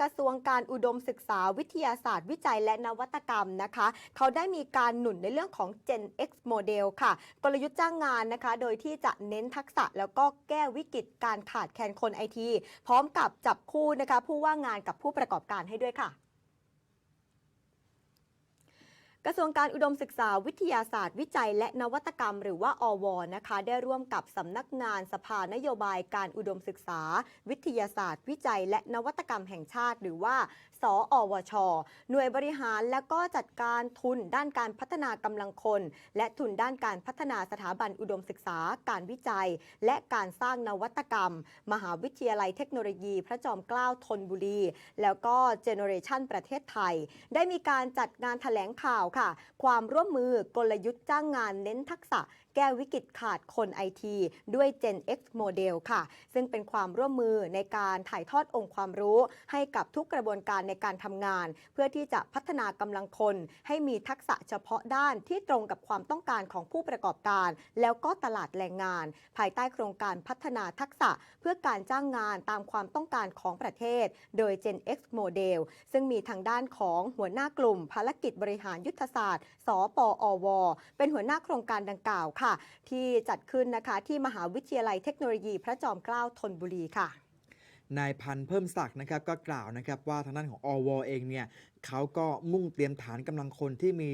กระทรวงการอุดมศึกษาวิทยาศาสตร์วิจัยและนวัตกรรมนะคะ เขาได้มีการหนุนในเรื่องของ Gen X Model ค่ะ กลยุทธ์จ้างงานนะคะ โดยที่จะเน้นทักษะแล้วก็แก้วิกฤตการขาดแคลนคนไอที พร้อมกับจับคู่นะคะผู้ว่างงานกับผู้ประกอบการให้ด้วยค่ะ กระทรวงการอุดมศึกษาวิทยาศาสตร์วิจัย และนวัตกรรม หรือว่าอวนะคะ ได้ร่วมกับสำนักงานสภานโยบายการอุดมศึกษา วิทยาศาสตร์ วิจัย และนวัตกรรมแห่งชาติ หรือว่าสอวช หน่วยบริหารและก็จัดการทุนด้านการพัฒนากำลังคน และทุนด้านการพัฒนาสถาบันอุดมศึกษา การวิจัย และการสร้างนวัตกรรม มหาวิทยาลัยเทคโนโลยี พระจอมเกล้าธนบุรี แล้วก็เจเนอเรชันประเทศไทย ได้มีการจัดงานแถลงข่าวค่ะ ความร่วมมือกลยุทธ์จ้างงานเน้นทักษะ แก้วิกฤตขาดคนไอทีด้วย Gen X Model ค่ะ ซึ่งเป็นความร่วมมือในการถ่ายทอดองค์ความรู้ ให้กับทุกกระบวนการในการทำงาน เพื่อที่จะพัฒนากำลังคน ให้มีทักษะเฉพาะด้านที่ตรงกับความต้องการของผู้ประกอบการ แล้วก็ตลาดแรงงาน ภายใต้โครงการพัฒนาทักษะเพื่อการจ้างงานตามความต้องการของประเทศ โดย Gen X Model ซึ่งมีทางด้านของหัวหน้ากลุ่ม ภารกิจบริหารยุทธศาสตร์ สปอว เป็นหัวหน้าโครงการดังกล่าวค่ะที่จัดขึ้นนะคะที่มหาวิทยาลัยเทคโนโลยีพระจอมเกล้าธนบุรีค่ะนายพันธ์เพิ่มศักดิ์นะครับก็กล่าวนะครับว่าทางด้านของอวเองเนี่ยเขาก็มุ่งเตรียมฐานกำลังคนที่มี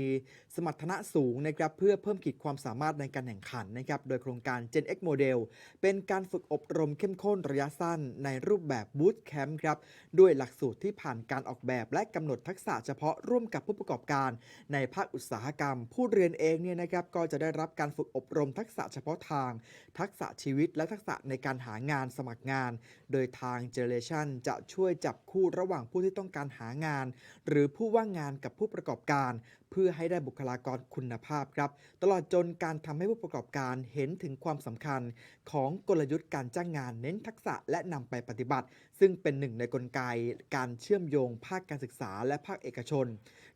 สมรรถนะสูงนะครับเพื่อเพิ่มขีดความสามารถในการแข่งขันนะครับโดยโครงการ Gen X Model เป็นการฝึกอบรมเข้มข้นระยะสั้นในรูปแบบ Boot Camp ครับด้วยหลักสูตรที่ผ่านการออกแบบและกำหนดทักษะเฉพาะร่วมกับผู้ประกอบการ ในภาคอุตสาหกรรม ผู้เรียนเองเนี่ยนะครับก็จะได้รับการฝึกอบรมทักษะเฉพาะทาง ทักษะชีวิตและทักษะในการหางานสมัครงาน โดยทาง Generation จะช่วยจับคู่ระหว่างผู้ที่ต้องการหางานหรือผู้ว่างงานกับผู้ประกอบการ เพื่อให้ได้บุคลากรคุณภาพครับ ตลอดจนการทำให้ผู้ประกอบการเห็นถึงความสำคัญของกลยุทธ์การจ้างงานเน้นทักษะและนำไปปฏิบัติ ซึ่งเป็นหนึ่งในกลไกการเชื่อมโยงภาคการศึกษาและภาคเอกชน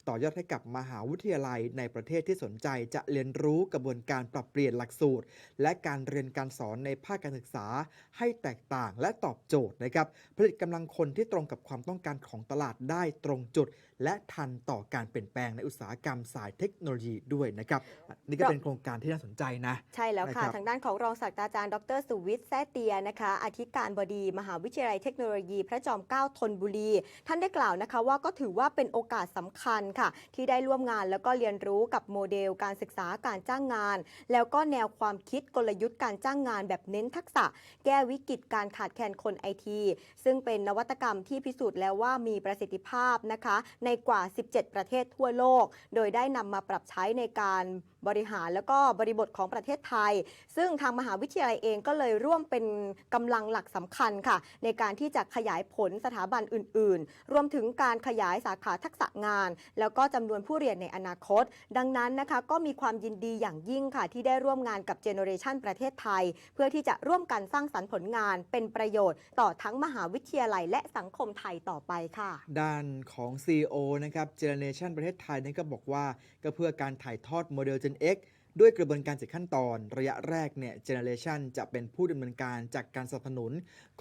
ต่อยอดให้กับมหาวิทยาลัยในประเทศที่สนใจจะเรียนรู้กระบวนการปรับเปลี่ยนหลักสูตร และการเรียนการสอนในภาคการศึกษา ให้แตกต่างและตอบโจทย์นะครับผลิตกำลังคนที่ตรงกับความต้องการของตลาดได้ตรงจุด และทันต่อการเปลี่ยนแปลงในอุตสาหกรรมสายเทคโนโลยีด้วยนะครับนี่ก็เป็นโครงการที่น่าสนใจนะ ใช่แล้วค่ะคทางด้านของรองศาสตราจารย์ดรสุวิทย์แซ่เตียนะคะอธิการบดี มหาวิทยาลัยเทคโนโลยี พระจอมเกล้าธนบุรี ท่านได้กล่าวนะคะว่าก็ถือว่าเป็นโอกาสสำคัญค่ะ ที่ได้ร่วมงานแล้วก็เรียนรู้กับโมเดลการศึกษาการจ้างงาน แล้วก็แนวความคิดกลยุทธ์การจ้างงานแบบเน้นทักษะ แก้วิกฤตการขาดแคลนคนไอทีซึ่งเป็นนวัตกรรมที่พิสูจน์แล้วว่ามีประสิทธิภาพนะคะ ในกว่า 17 ประเทศทั่วโลก โดยได้นำมาปรับใช้ในการ บริหารแล้วก็บริบทของประเทศไทย ซึ่งทางมหาวิทยาลัยเองก็เลยร่วมเป็นกำลังหลักสำคัญค่ะ ในการที่จะขยายผลสถาบันอื่น ๆ รวมถึงการขยายสาขาทักษะงาน แล้วก็จำนวนผู้เรียนในอนาคต ดังนั้นนะคะก็มีความยินดีอย่างยิ่งค่ะ ที่ได้ร่วมงานกับเจเนอเรชันประเทศไทย เพื่อที่จะร่วมกันสร้างสรรค์ผลงานเป็นประโยชน์ ต่อทั้งมหาวิทยาลัย และสังคมไทยต่อไปค่ะ ด้านของ CEO นะครับ Generation ประเทศไทยนั่นก็บอกว่าก็เพื่อการถ่ายทอดโมเดล Gen X. ด้วยกระบวนการเจ็ดขั้นตอนระยะแรกเนี่ย Generation จะเป็นผู้ดำเนินการจากการสนับสนุน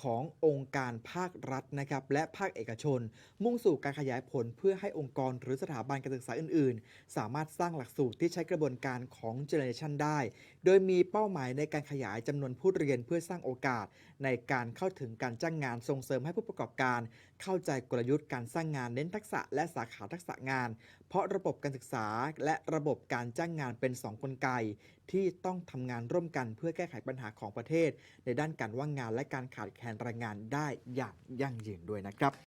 ขององค์การภาครัฐนะครับและภาคเอกชน มุ่งสู่การขยายผลเพื่อให้องค์กรหรือสถาบันการศึกษาอื่น ๆ สามารถสร้างหลักสูตรที่ใช้กระบวนการของ Generation ได้ โดยมีเป้าหมายในการขยายจำนวนผู้เรียนเพื่อสร้างโอกาส ในการเข้าถึงการจ้างงานส่งเสริมให้ผู้ประกอบการ เข้าใจกลยุทธ์การสร้างงานเน้นทักษะและสาขาทักษะงาน เพราะระบบการศึกษาและระบบการจ้างงานเป็น2กลไกที่ต้องทำงานร่วมกันเพื่อแก้ไขปัญหาของประเทศ ในด้านการว่างงานและการขาดแคลนแรงงานได้อย่างยั่งยืนด้วยนะครับ